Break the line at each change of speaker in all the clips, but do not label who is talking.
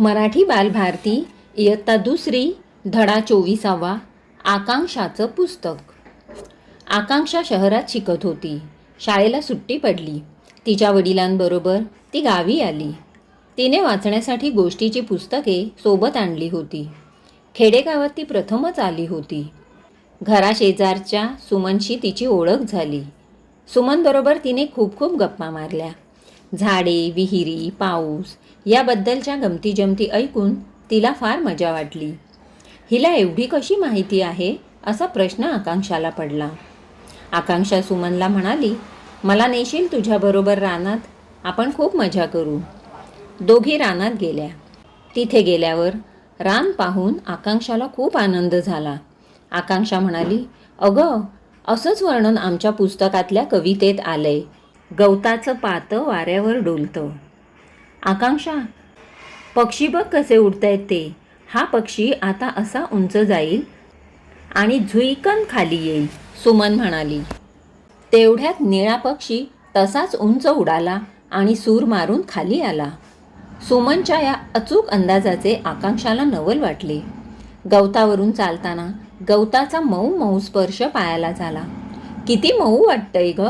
मराठी बालभारती इयत्ता दुसरी धडा चोवीसावा आकांक्षाचं पुस्तक. आकांक्षा शहरात शिकत होती. शाळेला सुट्टी पडली. तिच्या वडिलांबरोबर ती गावी आली. तिने वाचण्यासाठी गोष्टीची पुस्तके सोबत आणली होती. खेडेगावात ती प्रथमच आली होती. घराशेजारच्या सुमनशी तिची ओळख झाली. सुमनबरोबर तिने खूप खूप गप्पा मारल्या. झाडे विहिरी पाऊस याबद्दलच्या गमतीजमती ऐकून तिला फार मजा वाटली. हिला एवढी कशी माहिती आहे? असा प्रश्न आकांक्षाला पडला. आकांक्षा सुमनला म्हणाली मला नेशील तुझ्याबरोबर रानात? आपण खूप मजा करू. दोघी रानात गेल्या. तिथे गेल्यावर रान पाहून आकांक्षाला खूप आनंद झाला. आकांक्षा म्हणाली अगं असंच वर्णन आमच्या पुस्तकातल्या कवितेत आलंय. गवताचं पातं वाऱ्यावर डोलतं. आकांक्षा पक्षी बघ कसे उडतायत ते. हा पक्षी आता असा उंच जाईल आणि झुईकन खाली येईल सुमन म्हणाली. तेवढ्यात निळा पक्षी तसाच उंच उडाला आणि सूर मारून खाली आला. सुमनच्या या अचूक अंदाजाचे आकांक्षाला नवल वाटले. गवतावरून चालताना गवताचा मऊ मऊ स्पर्श पायाला झाला. किती मऊ वाटतंय ग.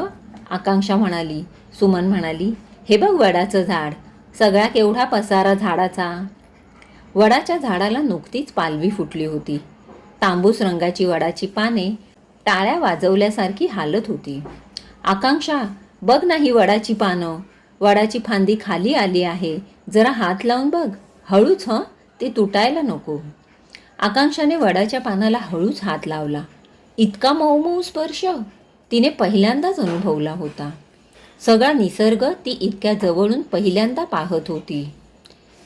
आकांक्षा म्हणाली सुमन म्हणाली हे बघ वडाचं झाड सगळा केवढा पसारा झाडाचा. वडाच्या झाडाला नुकतीच पालवी फुटली होती. तांबूस रंगाची वडाची पाने टाळ्या वाजवल्यासारखी हालत होती. आकांक्षा बघ नाही वडाची पानं वडाची फांदी खाली आली आहे जरा हात लावून बघ हळूच हं ते तुटायला नको. आकांक्षाने वडाच्या पानाला हळूच हात लावला. इतका मऊ मऊ स्पर्श तिने पहिल्यांदाच अनुभवला होता. सगळा निसर्ग ती इतक्या जवळून पहिल्यांदा पाहत होती.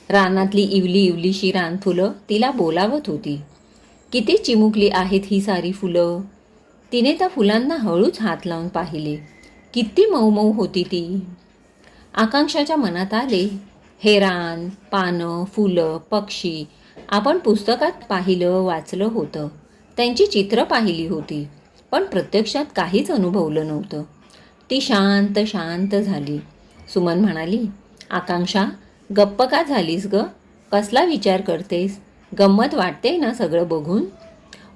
रानातली इवली इवलीशी रानफुलं तिला बोलावत होती. किती चिमुकली आहेत ही सारी फुलं. तिने त्या फुलांना हळूच हात लावून पाहिले. किती मऊ मऊ होती ती. आकांक्षाच्या मनात आले हे रान पानं फुलं पक्षी आपण पुस्तकात पाहिलं वाचलं होतं. त्यांची चित्र पाहिली होती. पण प्रत्यक्षात काहीच अनुभवलं नव्हतं. ती शांत शांत झाली. सुमन म्हणाली आकांक्षा गप्प का झालीस ग? कसला विचार करतेस? गंमत वाटते ना सगळं बघून?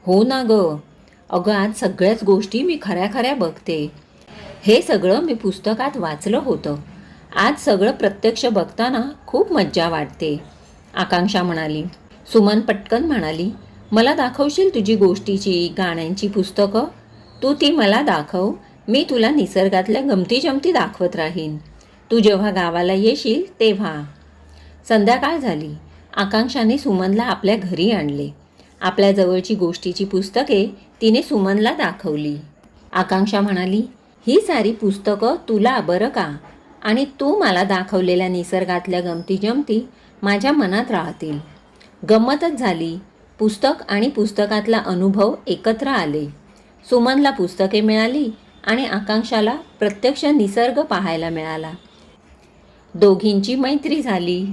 हो ना ग. अगं आज सगळ्याच गोष्टी मी खऱ्या खऱ्या बघते. हे सगळं मी पुस्तकात वाचलं होतं. आज सगळं प्रत्यक्ष बघताना खूप मज्जा वाटते. आकांक्षा म्हणाली. सुमन पटकन म्हणाली मला दाखवशील तुझी गोष्टीची गाण्यांची पुस्तकं? तू ती मला दाखव मी तुला निसर्गातल्या गमती जमती दाखवत राहीन. तू जेव्हा गावाला येशील तेव्हा. संध्याकाळ झाली. आकांक्षाने सुमनला आपल्या घरी आणले. आपल्या जवळची गोष्टीची पुस्तके तिने सुमनला दाखवली. आकांक्षा म्हणाली ही सारी पुस्तकं तुला बरं का? आणि तू मला दाखवलेल्या निसर्गातल्या गमती जमती माझ्या मनात राहतील. गंमतच झाली. पुस्तक आणि पुस्तकातला अनुभव एकत्र आले. सुमनला पुस्तके मिळाली आणि आकांक्षाला प्रत्यक्ष निसर्ग पाहायला मिळाला. दोघींची मैत्री झाली.